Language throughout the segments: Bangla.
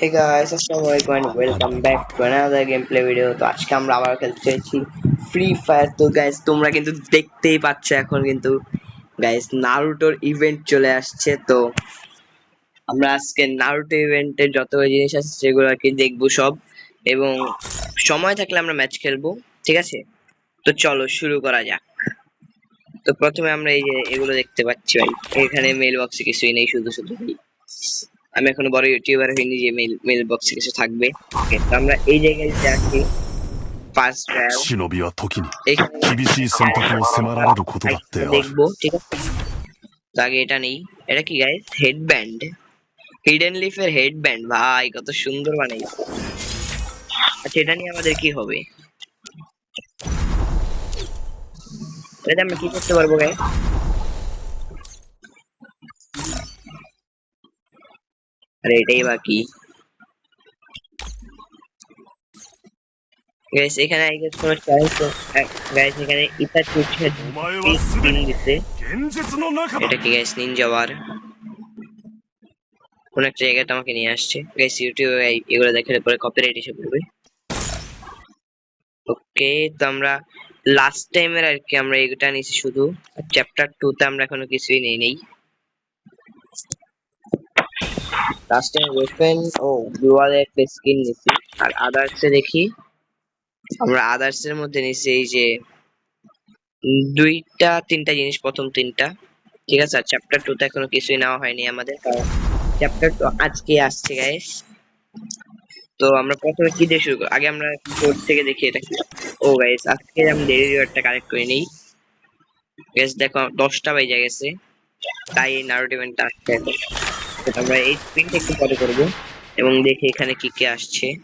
Hey guys, আসসালামু আলাইকুম and welcome back to another gameplay video. তো আজকে আমরা আবার খেলতে চাইছি ফ্রি ফায়ার তো গাইস তোমরা কিন্তু দেখতেই পাচ্ছ এখন কিন্তু গাইস নারুটোর ইভেন্ট চলে আসছে। তো আমরা আজকে নারুটো ইভেন্টের যত জিনিস আছে সেগুলো আর কি দেখব সব। এবং সময় থাকলে আমরা ম্যাচ খেলব ঠিক আছে? তো চলো শুরু করা যাক। তো প্রথমে আমরা এই যে এগুলো দেখতে পাচ্ছি ভাই। এখানে মেল বক্সে কিছুই নেই শুধু শুধু আমি এখন বড় ইউটিউবার হইনি যে মেল মেল বক্সে কিছু থাকবে। ওকে তো আমরা এই জায়গায় যাচ্ছি ফার্স্ট শিনোবি নি সেমারারে দাতে দেখব ঠিক আছে? আগে এটা নেই। এটা কি গাইস হেডব্যান্ড হিডেন লিফের হেডব্যান্ড ভাই কত সুন্দর বানাইছে। আচ্ছা এটা নিয়ে আমাদের কি হবে? এটা আমরা কি করতে পারব গাইস আর এটাই বাকি গাইস এখানে আই গেস কোনো চ্যালেঞ্জ তো গাইস এখানে ইতা চুচ্ছে তিন দিতে। এটা কি গাইস নিনজা ওয়ার কোন একটা জায়গাতে আমাকে নিয়ে আসছে। গাইস ইউটিউবে এগুলো দেখার পরে কপিরাইট এসে পড়বে ওকে তো আমরা লাস্ট টাইমের আর কি আমরা এটা নিয়েছি শুধু। চ্যাপ্টার টু তে আমরা এখনও কিছুই নেই নেই। লাস্ট টাইম ওয়েপেন ও গ্লোয়ালের একটা স্কিন নিছি, আর আদার্সে দেখি। আমরা আদার্স এর মধ্যে নিছি এই যে দুইটা, তিনটা জিনিস, প্রথম তিনটা। ঠিক আছে, আর চ্যাপ্টার টু তে এখনও কিছুই নেওয়া হয়নি আমাদের, কারণ চ্যাপ্টার টু আজকে আসছে গাইস তো আমরা প্রথমে কি দিয়ে শুরু আগে আমরা কোড থেকে দেখি। এটা কি ও গাইস আজকে আমি ডেলি রিওয়ার্ডটা কালেক্ট করে নেই। গাইস দেখো, দশটা বেজে গেছে। তাই ইভেন্টটা আসছে। আমরা এই স্পিনটা একটু পরে করব এবং দেখি এখানে কি কি আসছে।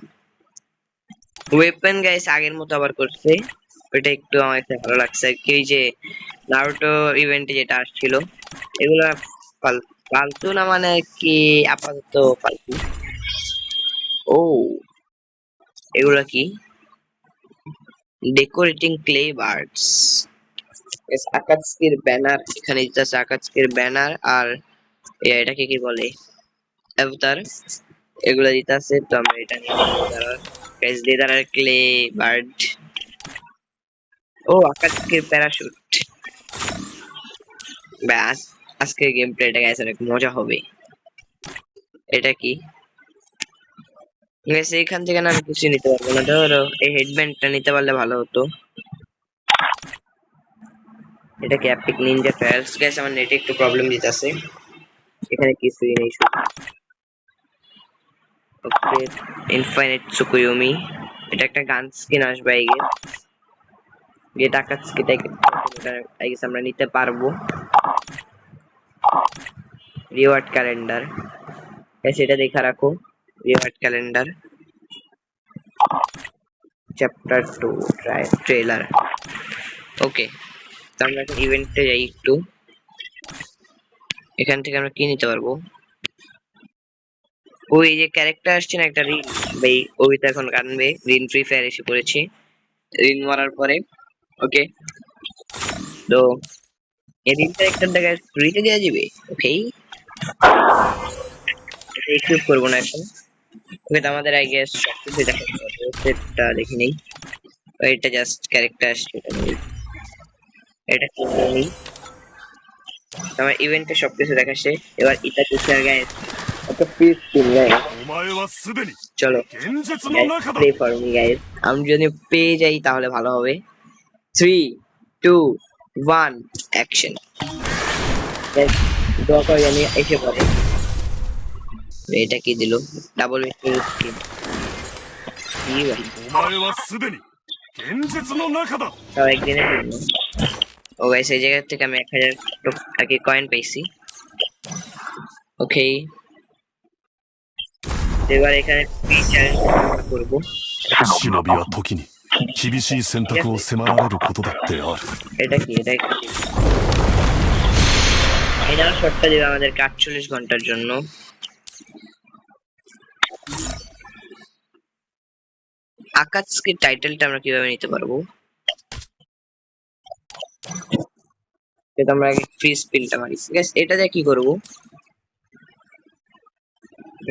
ওয়েপেন গাইস আগের মতো আবার করছে। ওইটা একটু আমার কাছে ভালো লাগছে। আর কি যে নারুটো ইভেন্টে যেটা আসছিল, এগুলা ফাল- ফালতু না মানে কি আপাতত ফালতু। ও, এগুলা কি? ডেকোরেটিং ক্লে বার্ডস আকাজকের ব্যানার এখানে দিতেছে আকাজকের ব্যানার আর এটাকে কি বলে? অবতার। এগুলা দিতেছে তো আমরা এটা গাইস লেদার ক্লে বার্ড ও আকাশকের প্যারাশুট ব্যাস আজকের গেম প্লেটা গাইস অনেক মজা হবে। এটা কি? গাইস এখান থেকে না আমি কিছু নিতে পারব না। ধরো, এই হেডব্যান্ডটা নিতে পারলে ভালো হতো। এটা কি অ্যাপিক নিনজা ট্রায়ালস গাইস আমার নেটে একটু প্রবলেম দিতেছে। এখানে কিছুই নেই ওকে ইনফাইনাইট সুকুয়ুমি এটা একটা গান স্কিন আসবে গেস যে টাকা আই গেস আমরা নিতে পারব। রিওয়ার্ড ক্যালেন্ডার সেটা দেখা রাখো। Reward calendar chapter two trailer okay তো আমরা ইভেন্টে যাই একটু। এখান থেকে আমরা কি নিতে পারব? ওই যে ক্যারেক্টার আসছে না একটা রিন ভাই, ওই তো এখন কানবে। রিন ফ্রি ফায়ার এসে পড়েছে। রিন মারার পরে ওকে তো, এই রিন ক্যারেক্টারটা গাইস ফ্রিতে দেওয়া যাবে? ওকে ইকুইপ করব না এখন। ওকে আমাদের আই গেস সবকিছু দেখা সেটটা দেখি নেই। এটা জাস্ট ক্যারেক্টার আসছে। এটা কি নেই? আমার ইভেন্টে সবকিছু দেখা শেষ। এবার ইটা কিছু গাইস এত পিস কিনলে। চলো। প্লে ফর মি গাইস আমি যদি পেয়ে যাই তাহলে ভালো হবে। Three two one action guys draw করি আমি এসে পড়ে। এটা কি দিল? ডাবল স্কিন কি ভাই? একদিনে 前はすでに現実の中だ তাও একদিনের জন্য ও গাইস এই জায়গা থেকে আমি এক হাজার আর কি কয়েন পেয়েছি ওকে এবার এখানে চ্যালেঞ্জ করবো 忍びは時に厳しい選択を迫られることだってある এটা কি এটা কি এটা শর্টটা দেবে আমাদেরকে আটচল্লিশ ঘন্টার জন্য আকাশকে টাইটেলটা আমরা কিভাবে নিতে পারবো এটা আমরা আগে ফ্রি স্পিনটা মারি ঠিক আছে এটা দিয়ে কি করবো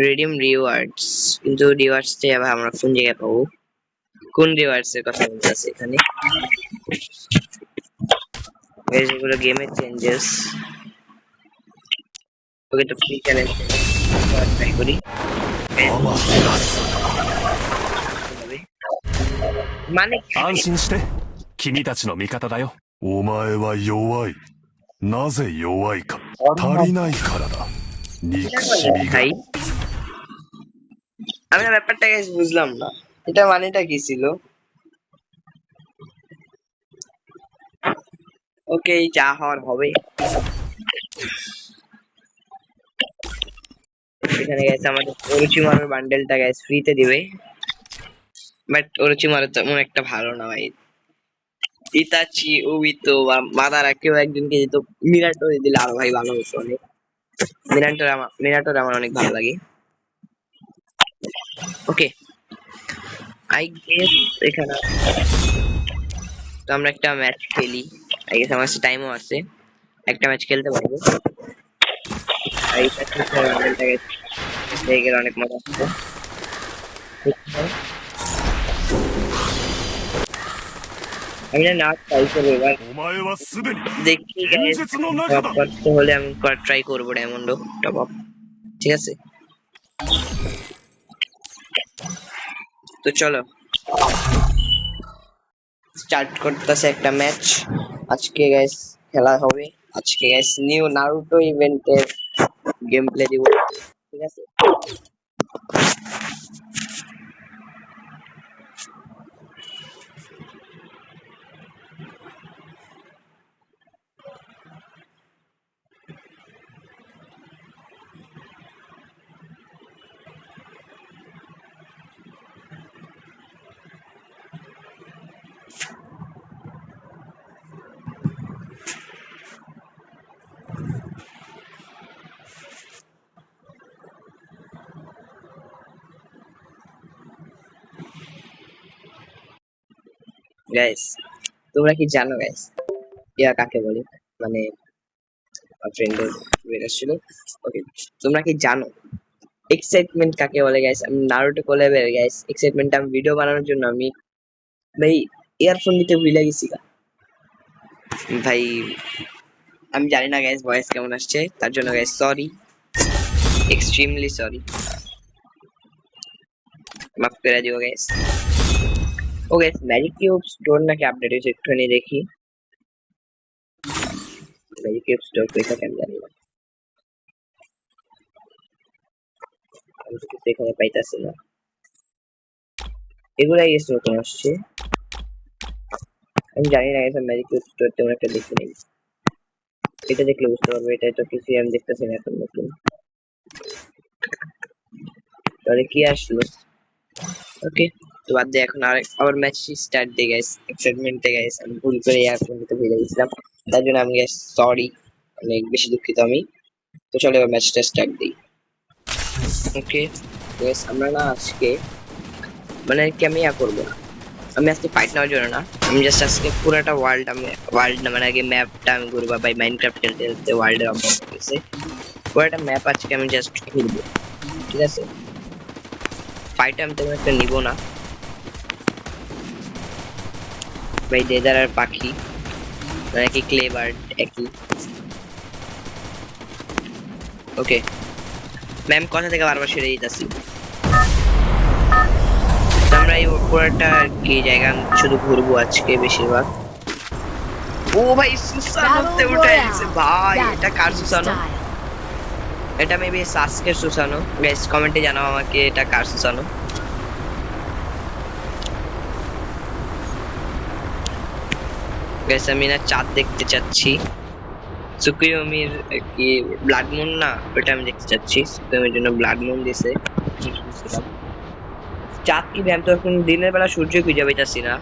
রিডিম রিওয়ার্ডস কিন্তু রিওয়ার্ডস টা আবার আমরা কোন জায়গায় পাবো কোন রিওয়ার্ডস এর কথা বলতেছে এখানে এই যেগুলো গেমের চেঞ্জেস ওকে তো ফ্রি চ্যালেঞ্জ ট্রাই করি アマテラス মানে কি? 安心して君たちの味方だよ お前は弱いなぜ弱いか足りないからだ憎しみが ভাই আমি না ব্যাপারটা guys বুঝলাম না এটা মানেটা কি ছিল ওকে যা হওয়ার হবে এখানে গেছে আমাদের অরুচিমারের বান্ডেলটা গ্যাস ফ্রিতে দিবে বাট অরুচিমারের তেমন একটা ভালো না ভাই ইতাচি ওবিতো বা মাদারা কেউ একজনকে দিত মিরাটো দিলে আরও ভাই ভালো হতো অনেক। মিরাটোর আমার মিরাটোর আমার অনেক ভালো লাগে। ওকে আই গেস এখানে তো আমরা একটা ম্যাচ খেলি। আই গেস আমার টাইমও আছে। একটা ম্যাচ খেলতে পারব। হয়ে গেলে অনেক মজা আসবে আমি না না ট্রাই করব এবার দেখি কষ্ট হলে আমি ট্রাই করব ডায়মন্ড টপ আপ ঠিক আছে তো চলো স্টার্ট করতেছে একটা ম্যাচ আজকে গাইস খেলা হবে আজকে গাইস নিউ নারুটো ইভেন্টের গেম প্লে দিব ঠিক আছে গাইস তোমরা কি জানো গাইস ইয়া কাকে বলে? মানে ছিল ওকে তোমরা কি জানো? এক্সাইটমেন্ট কাকে বলে গাইস আমি নারুটো কোলাবের গাইস এক্সাইটমেন্ট আমি ভিডিও বানানোর জন্য আমি, ভাই ইয়ারফোন নিতে ভুলে গেছি ভাই, আমি জানি না গাইস ভয়েস কেমন আসছে। তার জন্য গাইস সরি এক্সট্রিমলি সরি মাফ করে দিও গাইস ও গাইস ম্যাজিক কিউব স্টোর নাকি আপডেট হয়েছে একটুখানি দেখি ম্যাজিক কিউব স্টোর কোথায় কেন জানি না আমি কিছু এখানে পাইতাছি না এগুলাই গেছে নতুন আসছে আমি জানি না গেছে ম্যাজিক কিউব স্টোর তেমন একটা দেখি নেই এটা দেখলে বুঝতে পারব এটা তো কিছুই আমি দেখতেছি না এখন নতুন তাহলে কি আসলো ওকে তো বাদ দিয়ে এখন আর আবার ম্যাচ স্টার্ট দিয়ে গাইস এক্সাইটমেন্টে গাইস আমি ভুল করে ইয়ারফোন নিতে ভুলে গেছিলাম। তার জন্য আমি সরি অনেক বেশি দুঃখিত আমি। তো চলো এবার ম্যাচটা স্টার্ট দিই। ওকে গাইস আমরা না আজকে মানে কি আমি ইয়া করব না? আমি আজকে ফাইট নেওয়ার জন্য না, আমি জাস্ট আজকে পুরোটা ওয়ার্ল্ড আমি ওয়ার্ল্ড মানে আগে ম্যাপটা আমি ঘুরবো বাই মাইনক্রাফট খেলতে খেলতে ওয়ার্ল্ডের অভ্যাস হয়েছে পুরোটা ম্যাপ আজকে আমি জাস্ট ঘুরবো, ঠিক আছে? ফাইট আমি তেমন একটা নিব না। ভাই দেদার আর পাখি। মানে কি ক্লে বার্ড একই। ওকে ম্যাম কথা থেকে বারবার সেরে দিতেছি। আমরা এই পুরোটা কি জায়গা শুধু ঘুরবো আজকে বেশিরভাগ? ও ভাই সুসানোতে উঠে. গেছে ভাই এটা কার সুসানো. এটা মেবি সাসকের সুসানো। গাইস কমেন্টে জানাও আমাকে এটা কার সুসানো। গাইস আমি না চাঁদ দেখতে চাচ্ছি। সুকুয়োমির কি ব্লাড মুন না, ওটা আমি দেখতে চাচ্ছি। সুকুয়োমির জন্য ব্লাড মুন দিছে। চাঁদ কি ভ্যাম তো এখন দিনের বেলা সূর্য খুঁজে পাইতাছি না?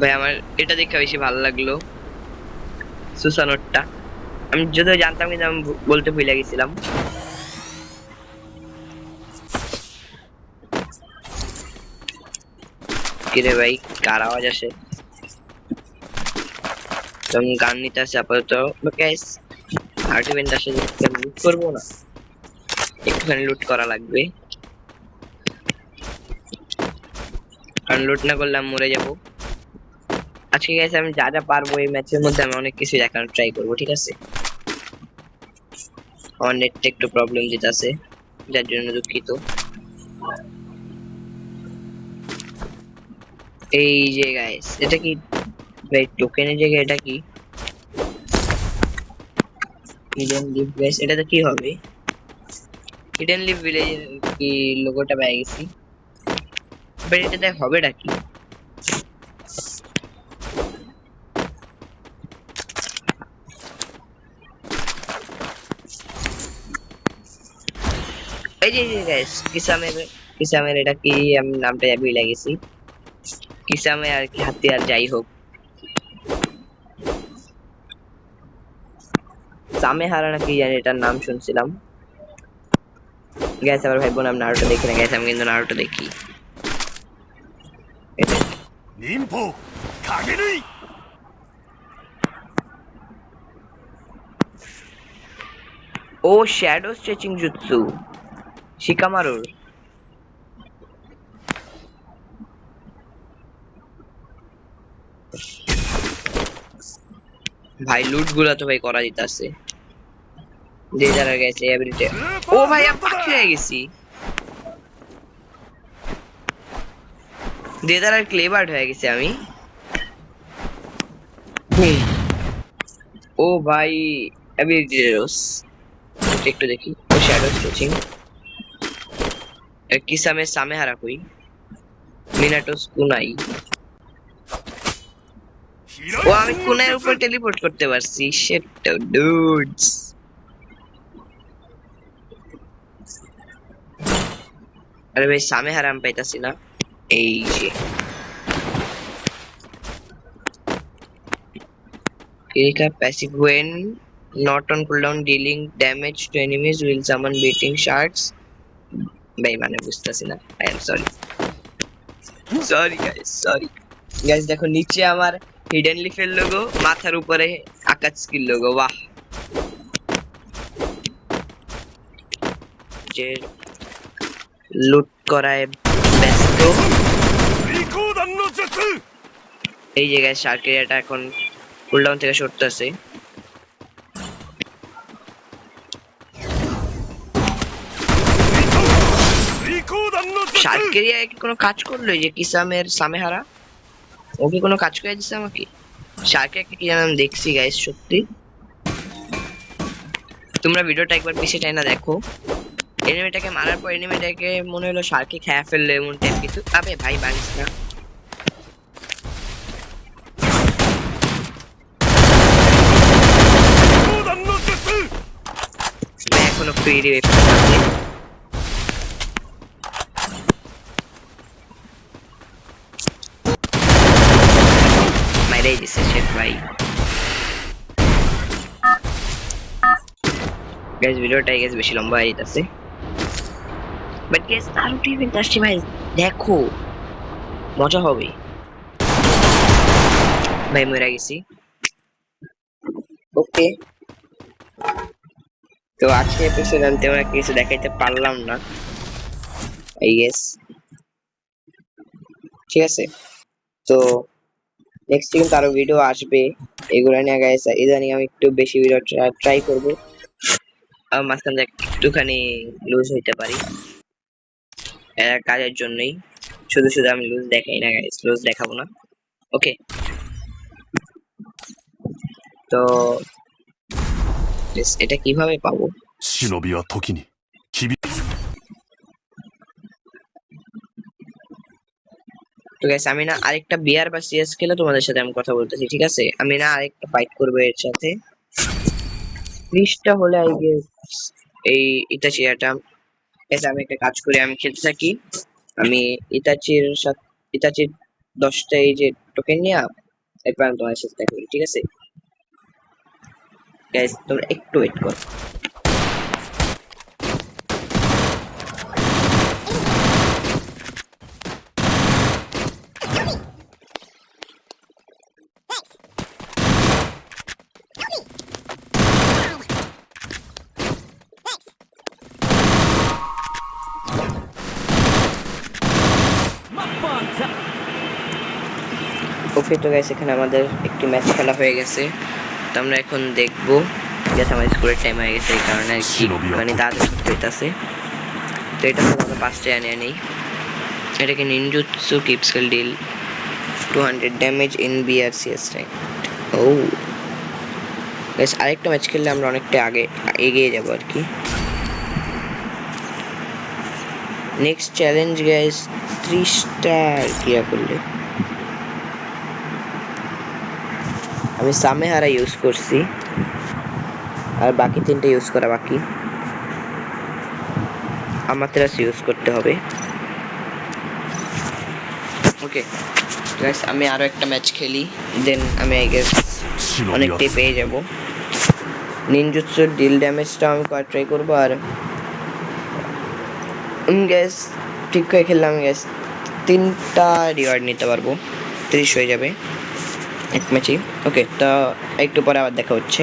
ভাই, আমার এটা দেখে বেশি ভালো লাগল। সুসানোরটা। আমি যদিও জানতাম কিন্তু আমি বলতে ভুলে গেছিলাম। কিরে ভাই, কার আওয়াজ আসে? তুমি গান নিতে আসে আপাতত। গ্যাস আর্টিভেন্ট আসে লুট করব না? একটুখানি লুট করা লাগবে। কারণ লুট না করলে আমি মরে যাব। আজকে গেছে আমি যা যা পারব এই ম্যাচের মধ্যে আমি অনেক কিছু দেখানোর ট্রাই করব, ঠিক আছে? আমার নেটটা একটু প্রবলেম দিতেছে, যার জন্য দুঃখিত। এই যে গাইস এটা কি ভাই টোকেনের জায়গায় এটা কি? হিডেন লিভ গাইস এটা তো কি হবে? হিডেন লিভ ভিলেজ কি লোগোটা পেয়ে গেছি। বাট এটাতে হবেটা কি এই যে গাইস কিসামের কিসামের এটা কি আমি নামটা ভুলে গেছি। কিসামে আর কি হাতিয়ার যাই হোক। সামে হারা নাকি জানি এটার নাম শুনছিলাম। গ্যাস আবার ভাই বোন আমি নারুটো দেখি না। গ্যাস আমি কিন্তু নারুটো দেখি। ও শ্যাডো স্ট্রেচিং জুৎসু শিকামারুর। ভাই লুটগুলা তো ভাই করা দিতাছে। যে যারা গেছে এভরিডে ও ভাই, আমি পাখি হয়ে গেছি। দেদার আর ক্লেবার্ড হয়ে গেছে আমি। ও ভাই অ্যাবিলিটিস একটু দেখি। ও shadow stretching কিসামে সামে হারা কই মিনাটোস কুনাই ও আমি কুনাইয়ের উপর টেলিপোর্ট করতে পারছি শিট ডুডস আরে ভাই সামে হারাম পাইতাছি না এই যে Kirika passive when not on cooldown dealing damage to enemies will summon beating shards বেইমানে বুঝতেছি না। I am sorry sorry guys sorry guys দেখো নিচে আমার হিডেন লিফের লোগো মাথার উপরে আকাশ স্কিল লোগো বাহ। যে লুট করায় ব্যস্ত। এই জায়গায় শার্কের এটা এখন কুলডাউন থেকে সরতে আছে শার্কেরিয়া কি কোনো কাজ করল? যে কিসামের সামেহারা? ও কি কোনো কাজ করে দিছে আমাকে শার্কের কি জানি দেখছি গাইস সত্যি। তোমরা ভিডিওটা একবার পিছে টাই না দেখো। এনিমিটাকে মারার পর এনিমিটাকে মনে হলো শার্কে খেয়ে ফেলল এমন টাইপ কিছু। আবে ভাই বানিস না। এখনও ফ্রি রে। ভাই। গাইস ভিডিওটা গাইস বেশি লম্বা হয়ে যাচ্ছে। বাট গাইস আরও ইভেন্ট আসছে ভাই। দেখো মজা হবে। ভাই মরে গেছি। ওকে তো আজকে এপিসোড আমি তেমন কিছু দেখাইতে পারলাম না। আই গেস ঠিক আছে। তো নেক্সট কিন্তু আরো ভিডিও আসবে এগুলো নিয়ে গাইস ইদানিং আমি একটু বেশি ভিডিও ট্রাই করব আর মাঝখানে একটুখানি লুজ হইতে পারি এর কাজের জন্যই শুধু শুধু আমি লুজ দেখাই না গাইস লুজ দেখাবো না ওকে তো Yes, এটা কিভাবে পাবো 忍びは時に তো গাইস আমি না আরেকটা বিয়ার বা সিএস খেলে তোমাদের সাথে আমি কথা বলতেছি, ঠিক আছে? আমি না আরেকটা ফাইট করব এর সাথে। ত্রিশটা হলে আই গেস এই ইতাচিয়াটা এসে আমি একটা কাজ করি, আমি খেলতে থাকি। আমি ইতাচির সাথে ইতাচির দশটা এই যে টোকেন নিয়ে আমি তোমার সাথে দেখা ঠিক আছে? গাইস তোমরা একটু ওয়েট করো। ওকে তো গাইস এখানে আমাদের একটি ম্যাচ খেলা হয়ে গেছে। তো আমরা এখন দেখব যাতে আমার স্কুলের টাইম হয়ে গেছে এই কারণে আর কি মানে তাড়াতাড়ি করতে হইতাছে। তো এটা হলো আমরা পাঁচটা আনিয়ে নেই এটাকে নিনজুৎসু কিপসেল deal two hundred damage in BRCS right O. Guys আরেকটা ম্যাচ খেললে আমরা অনেকটা আগে এগিয়ে যাব আর কি। নেক্সট চ্যালেঞ্জ গাইস ত্রিশটা ক্রিয়া করলে? আমি সামেহারা ইউজ করছি। আর বাকি তিনটা ইউজ করা বাকি। আমাত্রাস ইউজ করতে হবে। ওকে গাইস আমি আরও একটা ম্যাচ খেলি। দেন আমি আই গেস অনেকটাই পেয়ে যাব। নিনজুৎসুর ডিল ড্যামেজটা আমি কয়েক ট্রাই করব আর গ্যাস ঠিক করে খেললাম গ্যাস তিনটা রিওয়ার্ড নিতে পারব। তিরিশ হয়ে যাবে। এক ম্যাচেই ওকে তো একটু পরে আবার দেখা হচ্ছে।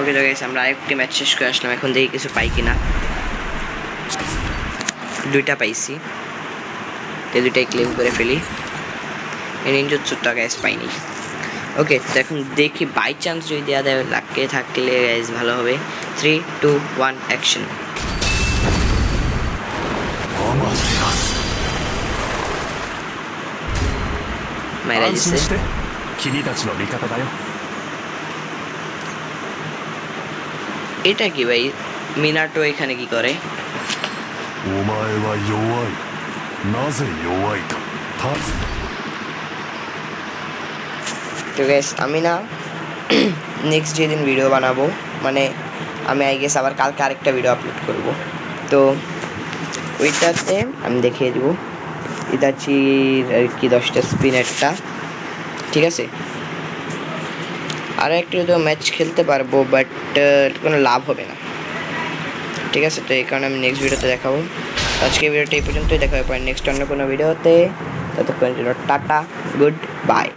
ওকে তো গেছে আমরা আরেকটি ম্যাচ শেষ করে আসলাম। এখন দেখি কিছু পাই কিনা। দুইটা পাইছি। তো দুইটাই ক্লেম করে ফেলি। নিনজুৎসুরটা গ্যাস পাইনি। ওকে তো এখন দেখি বাই চান্স যদি দেওয়া দেয় লাকে থাকলে গ্যাস ভালো হবে। থ্রি টু ওয়ান অ্যাকশন アマテラス মাইরা 安 দিছে 心して君たちの味方だよ এটা কি ভাই মিনাটো এখানে কি করে お前は弱いなぜ弱いかた তো গ্যাস আমি না নেক্সট যেদিন ভিডিও বানাবো মানে আমি আই গেস আবার কালকে আরেকটা ভিডিও আপলোড করব তো ওইটাতে আমি দেখিয়ে দিব। ইদাচির, আর কি, দশটা স্পিনারটা ঠিক আছে? আর একটু তো ম্যাচ খেলতে পারব বাট কোনো লাভ হবে না। ঠিক আছে? তো এই কারণে আমি নেক্সট ভিডিওতে দেখাবো। আজকে ভিডিওটা এই পর্যন্তই। দেখা হবে নেক্সট অন্য কোনো ভিডিওতে ততক্ষণ টাটা গুড বাই